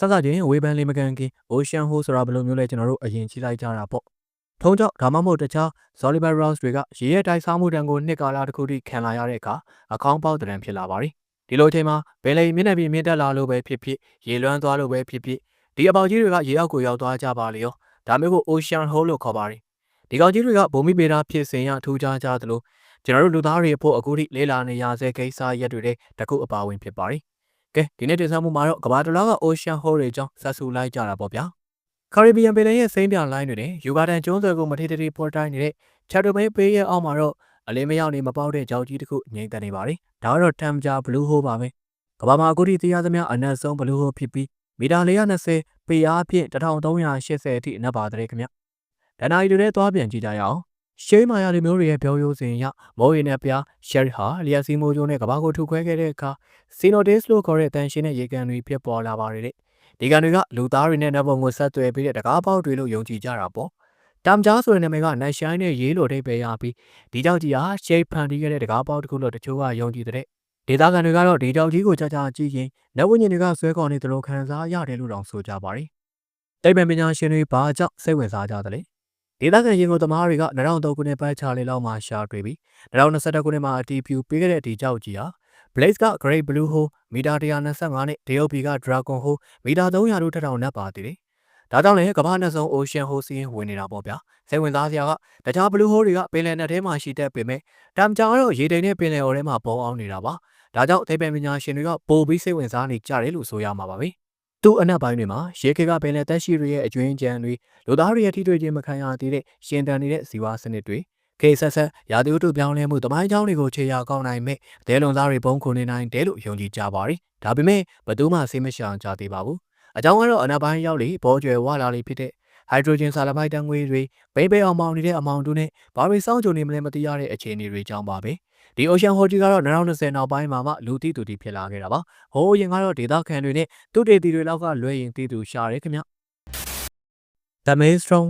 စစချင်းဝေးပန်းလေးမကန်ကင် Ocean Hole ဆိုတာဘယ်လိုမျိုးလဲကျွန်တော်တို့အရင်ကြည့်လိုက်ကြတာပေါ့ထုံးကြောင့်ဒါမှမဟုတ်တခြား Zolibar Rouse တွေကရေရဲ့တိုက်စားမှုတန်ကိုနှစ်ကာလတစ်ခုထိခံလာရတဲ့အခါအကောင်းပေါက်တံဖြစ်လာပါတယ်ဒီလိုအချိန်မှာဘယ်လေမျက်နှာပြင်မြင့်တက်လာလို့ပဲဖြစ်ဖြစ်ရေလွှမ်းသွားလို့ပဲဖြစ်ဖြစ်ဒီအပေါက်ကြီးတွေကရေအောက်ကိုရောက်သွားကြပါလေရောဒါမျိုးကို Ocean Hole လို့ခေါ်ပါတယ်ဒီကောင်ကြီးတွေကဘုံမိပေတာဖြစ်စဉ်ရထူးခြားကြသလိုကျွန်တော်တို့လူသားတွေအဖို့အခုထိလေးလာနေရဆဲကိစ္စရက်တွေတဲ့တခုအပါဝင်ဖြစ်ပါတယ် ကဲဒီနေ့တင်ဆက်မှုမှာတော့ကဘာတလားက Ocean Hole တွေအကြောင်းဆက်ဆူလိုက်ကြတာပေါ့ဗျာ။ Caribbean ပင်လယ်ရဲ့စိမ်းပြန်လိုင်းတွေနဲ့ယူဂါတန်ကျွန်းဆွယ်ကိုမထေတတိပေါ်တိုင်းနေတဲ့ Chateau Bay ပေးရဲ့အောက်မှာတော့အလင်းမရောက်နေမပေါက်တဲ့ကြောက်ကြီးတစ်ခုငြိမ့်သက်နေပါတယ်။ဒါကတော့ Tamja Blue Hole ပါပဲ။ကဘာမှာအခုထိသိရသမျှအနက်ဆုံး Blue Hole ဖြစ်ပြီးမီတာ420ပေအားဖြင့်1380အထိအနက်ပါတဲ့ခင်ဗျ။ဒဏ္ဍာရီတွေနဲ့သွားပြန်ကြည့်ကြရအောင်။ ရှေးမာယာလူမျိုးတွေရဲ့ပြောရိုးစဉ်အရမိုးရီနဲ့ပြားရှယ်ရီဟာလျက်စီမိုးကျိုးနဲ့ကဘာကိုထုခွဲခဲ့တဲ့အခါစီနိုဒေးစ်လို့ခေါ်တဲ့တန်ရှင်တဲ့ရေကန်တွေဖြစ်ပေါ်လာပါတယ်တဲ့ဒီကန်တွေကလူသားတွေနဲ့နတ်ဘုံကိုဆက်သွယ်ပြီးတဲ့တကားပေါက်တွေလို့ယုံကြည်ကြတာပေါ့တမ်ကြားဆိုတဲ့နာမည်ကနတ်ရှိုင်းနဲ့ရေးလိုထိပ်ပဲရပြီးဒီကြောက်ကြီးဟာရှေးဖန်တီးခဲ့တဲ့တကားပေါက်တစ်ခုလို့တချို့ကယုံကြည်တဲ့ဒေသခံတွေကတော့ဒီကြောက်ကြီးကိုကြာကြာကြည့်ရင်နတ်ဝိညာဉ်တွေကဆွဲခေါ်နေသလိုခံစားရတယ်လို့တောင်ဆိုကြပါတယ်တိတ်ပံပညာရှင်တွေဘာကြောင့်စိတ်ဝင်စားကြသလဲ ဒေသခံရင်ကိုသမားတွေက2003ခုနှစ်ပတ်ချာလေးလောက်မှရှာတွေ့ပြီး2021ခုနှစ်မှာအတီးဖြူပေးခဲ့တဲ့ဒီကြောက်ကြီးဟာ Blaze က Great Blue Hole မီတာ125နဲ့ DOP က Dragon Hole မီတာ300တို့ထက်တောင်နက်ပါသေးတယ်။ဒါကြောင့်လည်းကမ္ဘာနှဆုံး Ocean Hole စီးရင်ဝင်နေတာပေါ့ဗျာ။စိတ်ဝင်စားစရာကတခြား Blue Hole တွေကပင်လယ်နက်ထဲမှာရှိတတ်ပေမဲ့တမ်ကြာတော့ရေတိမ်နဲ့ပင်လယ်အော်ထဲမှာပုံအောင်နေတာပါ။ဒါကြောင့်အသိပညာရှင်တွေကပိုပြီးစိတ်ဝင်စားနေကြတယ်လို့ဆိုရမှာပါပဲ။ သူ့အနက်ပိုင်းတွေမှာရေခေကပင်လယ်တက်ရှိတွေရဲ့အကျွင်းကြံတွေလူသားတွေရဲ့ထိတွေ့ခြင်းမခံရသေးတဲ့ရှင်တန်နေတဲ့ဇီဝစနစ်တွေခေဆက်ဆက်ရာသီဥတုပြောင်းလဲမှုတမိုင်းကြောင်းတွေကိုခြေရာကောက်နိုင်မဲ့အသေးလွန်သားတွေပုံခုနေနိုင်တယ်လို့ယုံကြည်ကြပါတယ်။ဒါပေမဲ့ဘယ်သူမှစိတ်မရှောင်ကြသေးပါဘူး။အကြောင်းကတော့အနာပိုင်းရောက်လေဘောကျွယ်ဝလာလေးဖြစ်တဲ့ဟိုက်ဒရိုဂျင်ဆာလမိုက်တန်ငွေတွေပိပိအောင်မောင်နေတဲ့အမောင်တူနဲ့ဘာတွေစောင့်ကြုံနေမလဲမသိရတဲ့အခြေအနေတွေကြောင့်ပါပဲ။ ဒီ Ocean Hoji ကတော့2020နောက်ပိုင်းမှာမှလူသိသူတီဖြစ်လာခဲ့တာပါ။ဟိုးရင်ကတော့ဒေသခံတွေနဲ့သူတေတီတွေလောက်ကလွဲရင်တီသူရှာတယ်ခင်ဗျ။ The Maelstrom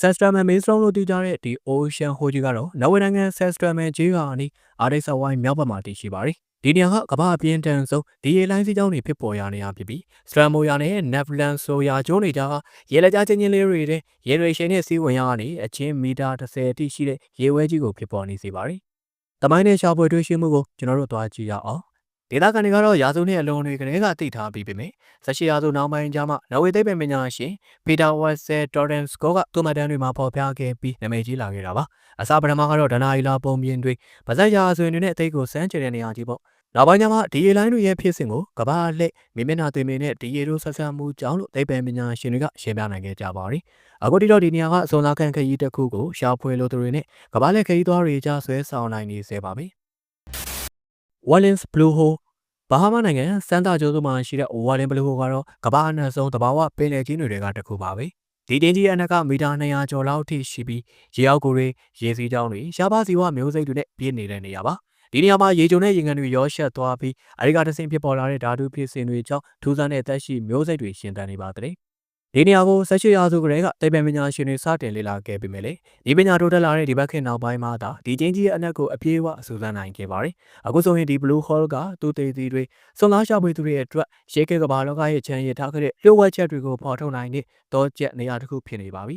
Sesstraman Maelstrom လို့တည်ကြတဲ့ဒီ Ocean Hoji ကတော့နော်ဝေနိုင်ငံ Sesstraman ကျေးရွာအနီးအာရိတ်ဆဝိုင်းမြောက်ဘက်မှာတည်ရှိပါတယ်။ဒီနေရာကကမ္ဘာအပြင်းထန်ဆုံးဒီရေလိုင်းစီးကြောင်းတွေဖြစ်ပေါ်ရနေရဖြစ်ပြီး Stramoya နဲ့ Neverland ဆိုရာကျွန်းတွေကြားရေလက်ကြားချင်းချင်းလေးတွေတဲ့ရေတွေရှိန်နဲ့စီးဝင်ရကနေအချင်းမီတာ30အထိရှိတဲ့ရေဝဲကြီးကိုဖြစ်ပေါ်နေစေပါတယ်။ တမိုင်းနဲ့ရှားပွဲတွေ့ရှိမှုကိုကျွန်တော်တို့သွားကြည့်ရအောင်။ဒေသခံတွေကတော့ရာစုနှစ်အလုံးတွေကလေးကသိထားပြီးပေမဲ့ဆက်ရှိရာစုနောက်ပိုင်းကျမှနော်ဝေသိပ္ပံပညာရှင်ပီတာဝက်ဆယ်တော်ဒန်စကောကသူ့မှတ်တမ်းတွေမှာဖော်ပြခဲ့ပြီးနာမည်ကြီးလာခဲ့တာပါအစပထမကတော့ဒနာအီလာပုံပြင်တွေဗဇက်ရာဆိုရင်တွေနဲ့အသိကိုစမ်းချင်တဲ့နေရာကြီးပေါ့ နောက်ပိုင်းကျမှဒီရေလိုင်းတွေရဲ့ဖြစ်စဉ်ကိုကဘာလက်မိမနာသွေမင်းနဲ့ဒီရေတို့ဆက်ဆံမှုကြောင့်လို့သိပ္ပံပညာရှင်တွေကရှင်းပြနိုင်ခဲ့ကြပါပြီအခုဒီတော့ဒီနေရာကအစုံသားခံခရီးတစ်ခုကိုရှာဖွေလို့သူတွေနဲ့ကဘာလက်ခရီးသွားတွေကြားဆွဲဆောင်နိုင်နေစေပါပြီ Wallens Blue Hole ဘာဟာမနိုင်ငံစန်တာဂျိုးစုမှာရှိတဲ့ဝါလင်ဘလူးဟိုကတော့ကမ္ဘာအနှံ့ဆုံးတဘာဝပင်လယ်ကြီးတွေကတစ်ခုပါပဲဒီတင်းကြီးအနက်ကမီတာ200ကျော်လောက်ထိရှိပြီးရေအောက်ကိုတွေရေစီးကြောင်းတွေရှားပါးစီဝမျိုးစိတ်တွေနဲ့ပြည့်နေတဲ့နေရာပါ ဒီနေရာမှာရေကြုံတဲ့ရေငန်တွေရောရှက်သွားပြီးအဲဒီကတဆင့်ဖြစ်ပေါ်လာတဲ့ဓာတုဖြစ်စဉ်တွေကြောင့်ထူးဆန်းတဲ့သက်ရှိမျိုးစိတ်တွေရှင်သန်နေပါတဲ့ဒီနေရာကိုဆက်ရှိရာစုကလေးကတေပံပညာရှင်တွေစတင်လေ့လာခဲ့ပြီးမြဲလေဒီပညာတိုးတက်လာတဲ့ဒီဘက်ခေတ်နောက်ပိုင်းမှာသာဒီချင်းကြီးရဲ့အနက်ကိုအပြေးအဝအစူးစမ်းနိုင်ခဲ့ပါတယ်အခုဆိုရင်ဒီ Blue Hole ကသူသေးသေးတွေစွန်လားရှာဖွေသူတွေရဲ့အတွက်ရေခဲကဘာလောကရဲ့ချမ်းရထားခဲ့တဲ့လျှို့ဝှက်ချက်တွေကိုပေါ်ထုတ်နိုင်တဲ့တောကျက်နေရာတစ်ခုဖြစ်နေပါပြီ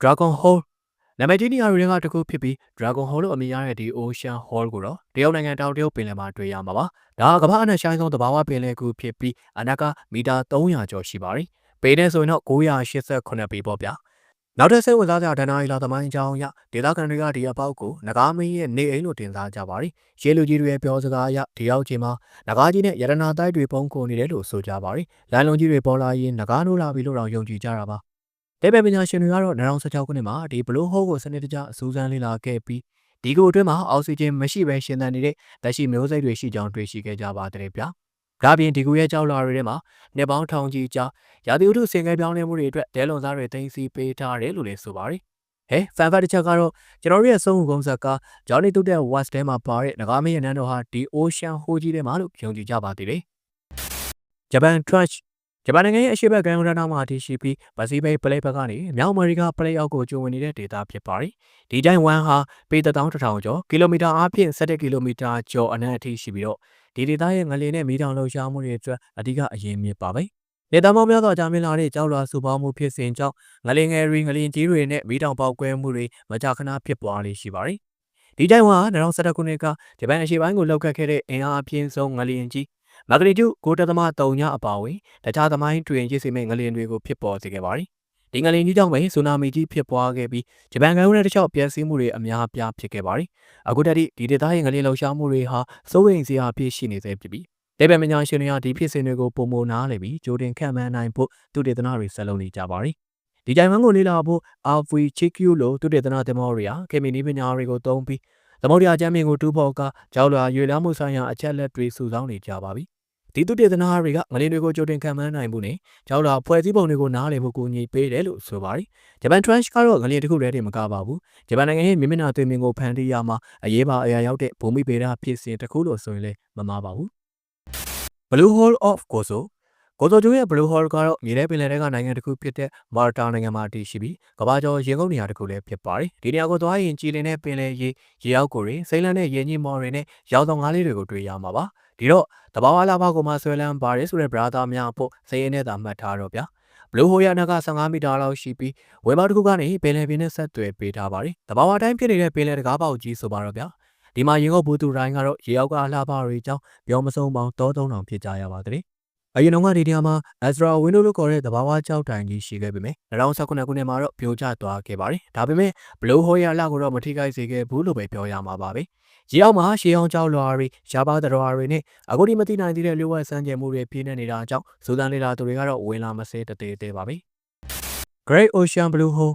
Dragon Hole နာမည်ကြီးနေရာတွေကတခုဖြစ်ပြီး Dragon Hole လို့အမည်ရတဲ့ဒီ Ocean Hole ကိုတော့တရုတ်နိုင်ငံတောင်တရုတ်ပင်လယ်မှာတွေ့ရမှာပါ။ဒါကကမ္ဘာအနှံ့ရှိုင်းဆုံးသဘာဝပင်လယ်ကူဖြစ်ပြီးအနက်ကမီတာ300ကျော်ရှိပါတယ်။ပေနဲ့ဆိုရင်တော့988ပေပေါ့ဗျာနောက်ထပ်စိတ်ဝင်စားကြဒဏ္ဍာရီလာသမိုင်းကြောင်းအရဒေသခံတွေကဒီအပေါက်ကိုနဂါမင်းရဲ့နေအိမ်လို့တင်စားကြပါတယ်ရေလူကြီးတွေရဲ့ပြောစကားအရဒီရောက်ချိန်မှာနဂါကြီးနဲ့ရတနာတိုက်တွေပုံခုနေတယ်လို့ဆိုကြပါတယ်လမ်းလုံးကြီးတွေပေါ်လာရင်နဂါနိုးလာပြီလို့တော့ယုံကြည်ကြတာပါ တေပယ်ပညာရှင်တွေကတော့2016ခုနှစ်မှာဒီဘလိုဟိုးကိုစနစ်တကျအစူးစမ်းလေ့လာခဲ့ပြီးဒီကိုအတွင်းမှာအောက်ဆီဂျင်မရှိဘဲရှင်သန်နေတဲ့လက်ရှိမျိုးစိတ်တွေရှိကြောင်းတွေ့ရှိခဲ့ကြပါတယ်ဗျာဒါပြင်ဒီကူရဲ့ကြောက်လာတွေထဲမှာနှစ်ပေါင်းထောင်ကြီးကြာရာသီဥတုစင်ကဲပြောင်းလဲမှုတွေအတွက်ဒဲလွန်စားတွေတင်စီပေးထားတယ်လို့လည်းဆိုပါတယ်။ဟဲဖန်ဖတ်တစ်ချက်ကတော့ကျွန်တော်တို့ရဲ့ဆုံးကုန်းဆက်ကဂျော်နီတုတ်တဲ့ West ထဲမှာပါတဲ့ငကားမင်းရဲ့နန်းတော်ဟာဒီ Ocean ဟိုးကြီးထဲမှာလို့ယုံကြည်ကြပါသေးတယ်။ဂျပန် Trash ဂျပန်နိုင်ငံရဲ့အရှေ့ဘက်ကမ်းရိုးတန်းမှာတည်ရှိပြီးပစိဖိတ်ပလိတ်ဘက်ကနေမြောက်အမေရိကပလိတ်အောက်ကိုကျိုးဝင်နေတဲ့ဒေသဖြစ်ပါတယ်။ဒီတိုင်းဝမ်ဟာပေ1000ကျော်ကီလိုမီတာအပြင်17ကီလိုမီတာကျော်အနက်အထိရှိပြီးတော့ဒီဒေသရဲ့ငလျင်နဲ့မီးတောင်လှုပ်ရှားမှုတွေအတွက်အဓိကအရေးမြစ်ပါပဲနေသားမောင်းများစွာကြာမြင့်လာတဲ့ကြောက်လွာစုပေါင်းမှုဖြစ်စဉ်ကြောင့်ငလင်ငယ်တွေငလင်ကြီးတွေနဲ့မီးတောင်ပေါက်ကွဲမှုတွေမကြာခဏဖြစ်ပွားလေရှိပါတယ်။ဒီတိုင်းက2011ခုနှစ်ကဂျပန်အရှေ့ပိုင်းကိုလောက်ခတ်ခဲ့တဲ့အင်အားအပြင်းဆုံးငလင်ကြီး မဂနီကျု9.3ညအပါအဝင်တခြားသမိုင်းတွင်ရည်စင်မဲ့ငလင်တွေကိုဖြစ်ပေါ်စေခဲ့ပါတယ်။ဒီငလင်ကြီးကြောင့်ပဲဆူနာမီကြီးဖြစ်ပွားခဲ့ပြီးဂျပန်ကမ်းရိုးနဲ့တခြားပျက်စီးမှုတွေအများအပြားဖြစ်ခဲ့ပါတယ်။အခုတည်းဒီဒေသရဲ့ငလင်လှုပ်ရှားမှုတွေဟာစိုးရိမ်စရာအဖြစ်ရှိနေသေးပြီးတေဘယ်မညာရှင်တွေကဒီဖြစ်စဉ်တွေကိုပုံမနာလေပြီးကြိုတင်ခံမှန်းနိုင်ဖို့သူတေသနာတွေဆက်လုပ်နေကြပါတယ်။ဒီကြိုင်မန်းကိုလေ့လာဖို့ Alfre Chikyu လို့သူတေသနာသမောတွေကကေမီနီပညာတွေကိုသုံးပြီး သမုဒ္ဒရာကျမ်းမြင့်ကိုတူးဖော်ကကြောက်လွာရွေလမှုဆိုင်ရာအချက်လက်တွေစုဆောင်းနေကြပါပြီ။ဒီသူတေသနာတွေကငလင်းတွေကိုကြိုတင်ခံမှန်းနိုင်ဖို့နဲ့ကြောက်လွာဖွဲ့စည်းပုံတွေကိုနားလည်ဖို့ကူညီပေးတယ်လို့ဆိုပါတယ်။ဂျပန် Trench ကတော့ငလင်းတစ်ခုတည်းတင်မကပါဘူး။ဂျပန်နိုင်ငံရဲ့မြင့်မြတ်သွေးမြင့်ကိုဖန်တီးရမှာအရေးပါအရာရောက်တဲ့ဘူမိဗေဒဖြစ်စဉ်တစ်ခုလို့ဆိုရင်လည်းမမှားပါဘူး။ Blue Hole of Gozo ကိုဇိုကျိုးရဲ့ Blue Hole ကတော့မြေထဲပင်လယ်ထဲကနိုင်ငံတစ်ခုဖြစ်တဲ့မာတာနိုင်ငံမှာတည်ရှိပြီးကမ္ဘာကျော်ရေငုပ်နေရာတစ်ခုလည်းဖြစ်ပါတယ်။ဒီနေရာကိုသွားရင်ကြည်လင်တဲ့ပင်လယ်ရေရေရောက်ကိုတွေစိမ့်လန်းတဲ့ရေညှိမော်တွေနဲ့ရောက်သောငါးလေးတွေကိုတွေ့ရမှာပါ။ဒီတော့တဘာဝလာဘကိုမှဆွဲလန်းပါတယ်ဆိုတဲ့ brother များဖို့စိတ်ရင်းနဲ့သာမှတ်ထားတော့ဗျာ။ Blue Hole ရဲ့အနက်က15မီတာလောက်ရှိပြီးဝယ်ပေါက်တစ်ခုကနေပင်လယ်ပြင်နဲ့ဆက်သွယ်ပေးထားပါတယ်။တဘာဝတိုင်းဖြစ်နေတဲ့ပင်လယ်တကားပေါက်ကြီးဆိုပါတော့ဗျာ။ဒီမှာရင်ကုန်ဘူးသူတိုင်းကတော့ရေအောက်ကလှပတွေကြောင့်ပြောမဆုံးပေါင်းတောသုံးတောင်ဖြစ်ကြရပါတဲ့။ အရင်တော့ကဒီနေရာမှာ Azra Window လို့ခေါ်တဲ့သဘာဝကြောက်တိုင်ကြီးရှိခဲ့ပေမဲ့2019ခုနှစ်မှာတော့ပြိုကျသွားခဲ့ပါတယ်။ဒါပေမဲ့ Blue Hole ရလကိုတော့မထိခိုက်စေခဲ့ဘူးလို့ပဲပြောရမှာပါပဲ။ရေအောက်မှာရှေးအောင်ကြောက်လွာတွေရှားပါသတော်တွေနဲ့အခုဒီမသိနိုင်သေးတဲ့လျှို့ဝှက်စမ်းကြယ်မှုတွေပြင်းနေနေတာကြောင့်စူးစမ်းလေ့လာသူတွေကတော့ဝင်လာမစဲတသေးသေးပါပဲ။ Great Ocean Blue Hole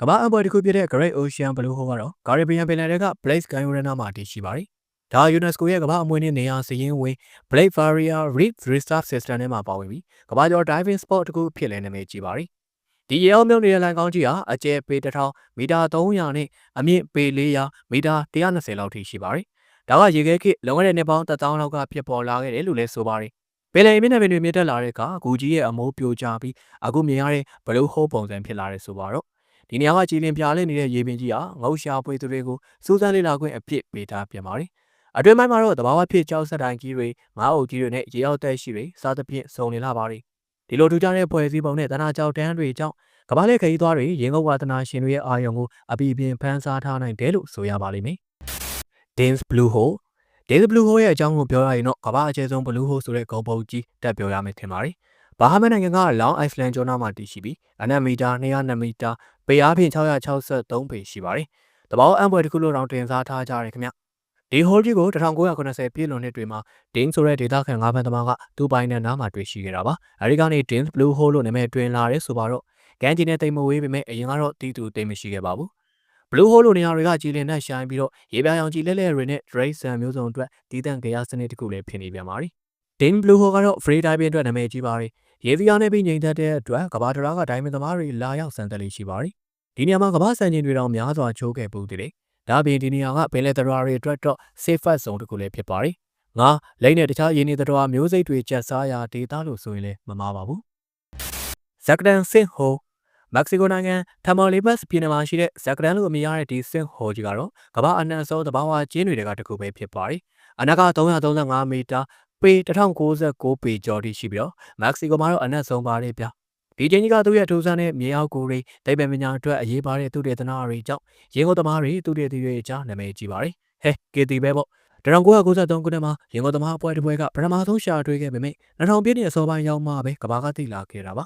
ကမ္ဘာအပွဲတစ်ခုဖြစ်တဲ့ Great Ocean Blue Hole ကတော့ Caribbean ပင်လယ်ထဲက Blaise Guyana မှာတည်ရှိပါတယ်။ ဒါ UNESCO ရဲ့ကမ္ဘာအမွေအနှစ်နေရာစည်ရင်းဝင် Blake Barrier Reef Reserve System ထဲမှာပါဝင်ပြီးကမ္ဘာကျော် diving spot တစ်ခုဖြစ်လဲနာမည်ကြီးပါတယ်။ဒီရေအောက်မြုပ်နေတဲ့လန်ကောင်းကြီးဟာအကျယ်ပေ1000မီတာ300နဲ့အမြင့်ပေ400မီတာ120လောက်ထိရှိပါတယ်။ဒါကရေခဲခေတ်လုံခဲ့တဲ့နှစ်ပေါင်း1000လောက်ကဖြစ်ပေါ်လာခဲ့တယ်လို့လည်းဆိုပါတယ်။ပင်လယ်မြင့်နယ်ပင်တွေမြင့်တက်လာတဲ့အခါဂူကြီးရဲ့အမိုးပြိုကျပြီးအခုမြင်ရတဲ့ blue hole ပုံစံဖြစ်လာတဲ့ဆိုပါတော့ဒီနေရာကကြည်လင်ပြားလဲနေတဲ့ရေပင်ကြီးဟာငုတ်ရှာပွေသူတွေကိုစူးစမ်းလေ့လာခွင့်အဖြစ်ပေးထားပြန်ပါတယ်။ အတွင်းပိုင်းမှာတော့တဘာဝဖြစ်ကြောက်ဆက်တိုင်းကြီးတွေငါးအုပ်ကြီးတွေနဲ့ရေအောက်တက်ရှိတွေစားသဖြင့်စုံနေလာပါတယ်။ဒီလိုထူးခြားတဲ့ဖွဲ့စည်းပုံနဲ့တနာကြောက်တန်းတွေကြောင့်ကမ္ဘာလက်ခရီးသွားတွေရေငုတ်ဝါသနာရှင်တွေရဲ့အာရုံကိုအပီပင်ဖန်ဆားထားနိုင်တယ်လို့ဆိုရပါလိမ့်မယ်။ Dance Blue Hole Dance Blue Hole ရဲ့အကြောင်းကိုပြောရရင်တော့ကမ္ဘာအကျယ်ဆုံး Blue Hole ဆိုတဲ့ဂုံပုတ်ကြီးတက်ပြောရမယ်ထင်ပါတယ်။ဘာဟာမန်နိုင်ငံက Long Island ကျွန်းနာမှာတည်ရှိပြီးအနက်မီတာ200မီတာပေအားဖြင့်663ပေရှိပါတယ်။တဘောအံပွဲတစ်ခုလို့တောင်တင်စားထားကြတယ်ခင်ဗျ။ ဒီဟိုးကြီးကို1990ပြည့်လွန်နှစ်တွေမှာဒင်းဆိုတဲ့ဒေသခံငါးဖန်သမားကသူ့ပိုင်းနဲ့နားမှာတွေ့ရှိခဲ့တာပါ။အဲဒီကနေ Dins Blue Hole လို့နာမည်တွင်လာတယ်ဆိုပါတော့ကမ်းခြေနဲ့တိမ်မဝေးပေမဲ့အရင်ကတော့တီးသူတိမ်မရှိခဲ့ပါဘူး။ Blue Hole လိုနေရာတွေကကြည်လင်နဲ့ရှိုင်းပြီးတော့ရေပြားရောင်ကြည်လဲလဲတွေနဲ့ Drake ဆန်မျိုးစုံအတွက်တီးတန့်ကြရစနစ်တစ်ခုလည်းဖြစ်နေပြန်ပါပြီ။ Din Blue Hole ကတော့ free diving အတွက်နာမည်ကြီးပါတယ်။ရေသီးအားနဲ့ပြီးငြိမ်သက်တဲ့အတွက်ကဘာတရာကဒိုင်မန်သမားတွေလာရောက်စံတက်လေးရှိပါတယ်။ဒီနေရာမှာကဘာစံချိန်တွေတောင်များစွာချိုးခဲ့ပူးတယ်။ ဒါ့အပြင်ဒီနေရာကပင်လယ်သတ္တဝါတွေအတွက်တော့ safe zone တစ်ခုလည်းဖြစ်ပါတယ်။ငါလိမ့်နဲ့တခြားရင်းနေသတ္တဝါမျိုးစိတ်တွေကျက်စားရာဒေသလို့ဆိုရင်လည်းမမှားပါဘူး။ Zakdan Sink Hole မက္ကဆီကိုနိုင်ငံထမာလီဘတ်ပြည်နယ်မှာရှိတဲ့ဇက်ကဒန်လို့အမည်ရတဲ့ဒီစင်ဟိုကြီးကတော့ကမ္ဘာအနှံ့ဆုံးသဘာဝကျင်းတွေကတခုပဲဖြစ်ပါတယ်။အနက်က335မီတာပေ1096ပေကျော်ထိရှိပြီးတော့မက္ကဆီကိုမှာတော့အနှံ့ဆုံးပါတယ်ဗျ။ ဒီချင်းကြီးကသူ့ရဲ့ထူးဆန်းတဲ့မြေအောက်ကိုတွေတိတ်ပံပညာအတွက်အရေးပါတဲ့သူတေသနာတွေကြောင့်ရင်းကုန်သမားတွေသူတေသီတွေအကြားနာမည်ကြီးပါတယ်။ဟဲကေတီပဲပေါ့1993ခုနှစ်မှာရင်းကုန်သမားအဖွဲ့တစ်ဖွဲ့ကပထမဆုံးရှာတွေ့ခဲ့ပေမဲ့2000ပြည့်နှစ်အစောပိုင်းရောက်မှပဲကမ္ဘာကသိလာခဲ့တာပါ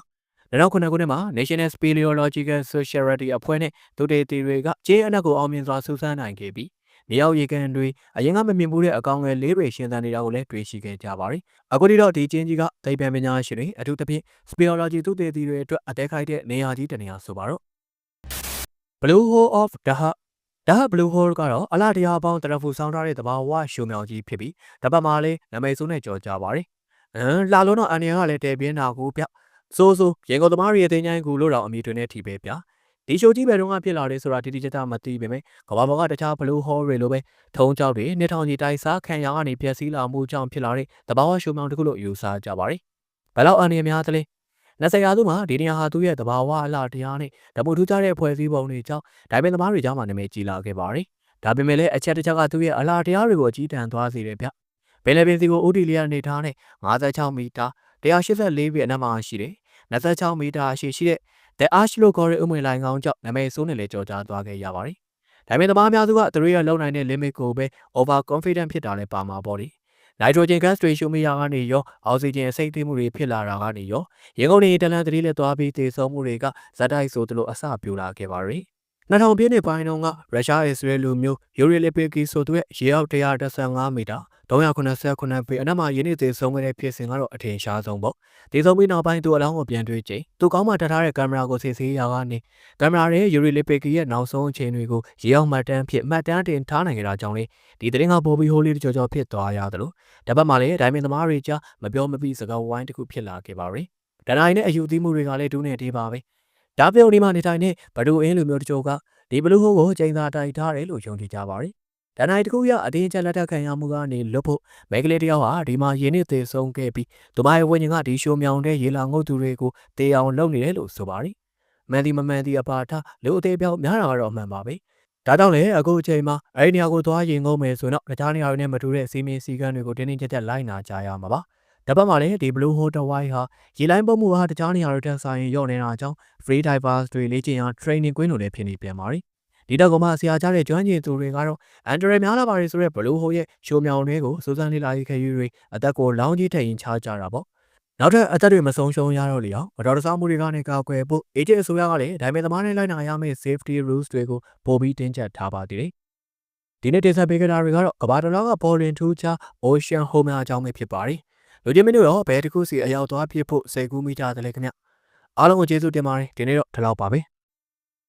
2009ခုနှစ်မှာ National Speleological Society အဖွဲ့နဲ့သူတေသီတွေကကျေးအနက်ကိုအောင်မြင်စွာစူးစမ်းနိုင်ခဲ့ပြီး မြေအောက်ရေကန်တွေအရင်ကမမြင်ဘူးတဲ့အကောင်ငယ်လေးတွေရှင်သန်နေတာကိုလည်းတွေ့ရှိခဲ့ကြပါတယ်။အခုဒီတော့ဒီကျင်းကြီးကသိပ္ပံပညာရှင်တွေအထူးသဖြင့် Speleology သူတေသီတွေအတွက်အသက်ခိုက်တဲ့နေရာကြီးတစ်နေရာဆိုပါတော့ Blue Hole of Daha ဒါဟာ Blue Hole ကတော့အလားတရားပေါင်းတရဖူဆောင်းထားတဲ့တဘာဝရှုံမြောင်ကြီးဖြစ်ပြီးတပတ်မှာလည်းနာမည်ဆိုးနဲ့ကြော်ကြပါတယ်။အင်းလာလုံးတော့အန်ရန်ကလည်းတဲပြင်းတာကိုဗျဆိုးဆိုးရေကုန်သမားတွေရဲ့တင်ချိုင်းကူလို့တော့အမည်တွင်နေထီပဲဗျာ ဒီရှိုးကြီးဘယ်တော့မှဖြစ်လာလဲဆိုတာတိတိကျကျမသိပေမဲ့ကဘာပေါ်ကတခြားဘလူးဟောတွေလိုပဲထုံးကြောက်တွေနှစ်ထောင်ကြီးတိုက်စားခံရကနေပြက်စီးလာမှုကြောင့်ဖြစ်လာတဲ့တဘာဝရှုံမောင်တစ်ခုလို့ယူဆကြပါတယ်ဘယ်လောက်အန်ရများသလဲ20ရာစုမှာဒီနေရာဟာသူ့ရဲ့တဘာဝအလှတရားနဲ့ဓမ္မထူးခြားတဲ့ဖွဲ့စည်းပုံတွေကြောင့်ဒိုင်ပင်သမားတွေကြားမှာနာမည်ကြီးလာခဲ့ပါတယ်ဒါပေမဲ့လည်းအချက်တစ်ချက်ကသူ့ရဲ့အလှတရားတွေကိုအကြီးတန်းသွားစေတယ်ဗျဘယ်လေပင်စီကိုအိုဒီလီယာနေထားတဲ့56မီတာ184ပြည့်အနက်မှာရှိတယ်26မီတာအရှိရှိတဲ့ The Arch လို့ခေါ်တဲ့ဥမွေလိုင်ကောင်ကြောင့်နာမည်ဆိုးနဲ့လည်းကြော်ကြားသွားခဲ့ရပါတယ်။ဒါပေမဲ့သမားအများစုကသူတို့ရဲ့လုံနိုင်တဲ့ limit ကိုပဲ over confident ဖြစ်တာလည်းပါမှာပေါ့လေ။ nitrogen gas ratio မီယာကနေရောအောက်ဆီဂျင်အဆိပ်သင့်မှုတွေဖြစ်လာတာကနေရောရေကုန်နေတလန်သတိလက်သွားပြီးတည်ဆုံမှုတွေကဇက်တိုက်ဆိုသလိုအစပြိုလာခဲ့ပါရီ။ 2000ပြည့်နှစ်ပိုင်းတုန်းကရုရှားအစ္စရေးလူမျိုးယူရီလီပီကီဆိုသူရဲ့ရေအောက်115မီတာ389ပေအနက်မှာယင်းနေသေးဆုံးခဲ့တဲ့ဖြစ်စဉ်ကတော့အထင်ရှားဆုံးပေါ့။ဒီဆုံးပြီးနောက်ပိုင်းသူအလောင်းကိုပြန်တွေ့ချိန်သူကောင်းမှတထားတဲ့ကင်မရာကိုစစ်ဆေးရာကနေကင်မရာရဲ့ယူရီလီပီကီရဲ့နောက်ဆုံးအချိန်တွေကိုရေအောက်မှတ်တမ်းဖြစ်မှတ်တမ်းတင်ထားနိုင်ကြတာကြောင့်လေဒီသတင်းကပေါ်ပြီးဟိုးလေးကြော်ကြော်ဖြစ်သွားရတယ်လို့တပတ်မှလည်းဒိုင်မင်သမားတွေကြားမပြောမပြီးစကားဝိုင်းတစ်ခုဖြစ်လာခဲ့ပါရီ။ဒနိုင်နဲ့အယူသီးမှုတွေကလည်းဒူးနေသေးပါပဲ။ ဒါပြုံဒီမှာနေထိုင်တဲ့ဘဒူအင်းလူမျိုးတချို့ကဒီဘလူးဟိုးကိုချိန်သာတိုက်ထားတယ်လို့ယုံကြည်ကြပါရီ။ဒနိုင်တခုရအတင်းချက်လက်ထပ်ခံရမှုကနေလွတ်ဖို့မိန်းကလေးတယောက်ဟာဒီမှာရင်းနှီးသေးဆုံးခဲ့ပြီးသူမရဲ့ဝိညာဉ်ကဒီရှိုးမြောင်တဲ့ရေလာငုတ်သူတွေကိုတေးအောင်လုပ်နေတယ်လို့ဆိုပါရီ။မန်ဒီမမန်ဒီအပါထလူအသေးပြောင်းများတာကတော့အမှန်ပါပဲ။ဒါကြောင့်လေအခုအချိန်မှာအဲ့ဒီနေရာကိုသွားရင်ငုံမယ်ဆိုတော့တခြားနေရာတွေနဲ့မတူတဲ့စီမင်းစည်းကမ်းတွေကိုတင်းတင်းကြပ်ကြပ်လိုက်နာကြရမှာပါ။ တပတ်မှလည်းဒီ Blue Hole Hawaii ဟာရေလိုင်းပုံမှုဟာတခြားနေရာတွေထက်ဆိုင်ရော့နေတာကြောင့် free divers တွေလေ့ကျင့်ရ training ကွင်းလိုလည်းဖြစ်နေပြန်ပါရီ။ဒီတော့ကမှဆရာကြားတဲ့ကျွမ်းကျင်သူတွေကတော့အန်ဒရယ်များလာပါရီဆိုတဲ့ Blue Hole ရဲ့ရှိုးမြောင်တွေကိုစူးစမ်းလေ့လာရေးခရီးတွေအသက်ကိုလောင်းကြီးထည့်ရင်ချကြတာပေါ့။နောက်ထပ်အသက်တွေမဆုံးရှုံးရတော့လေအောင်မတော်တဆမှုတွေကနေကာကွယ်ဖို့ agent အစိုးရကလည်းဒိုင်မင်သမားနဲ့လိုက်နာရမယ့် safety rules တွေကိုပို့ပြီးတင်းကျပ်ထားပါသေးတယ်။ဒီနေ့တင်ဆက်ပေးကြတာတွေကတော့ကဘာတလောကပေါ်လင်ထူးချ Ocean Home အကြောင်းပဲဖြစ်ပါတယ်။ လူချင်းမင်းတို့ရောဘယ်တစ်ခုစီအရောက်သွားဖြစ်ဖို့စိတ်ကူးမိကြတယ်လေခင်ဗျ။အားလုံးကိုကျေးဇူးတင်ပါတယ်ဒီနေ့တော့ဒီလောက်ပါပဲ။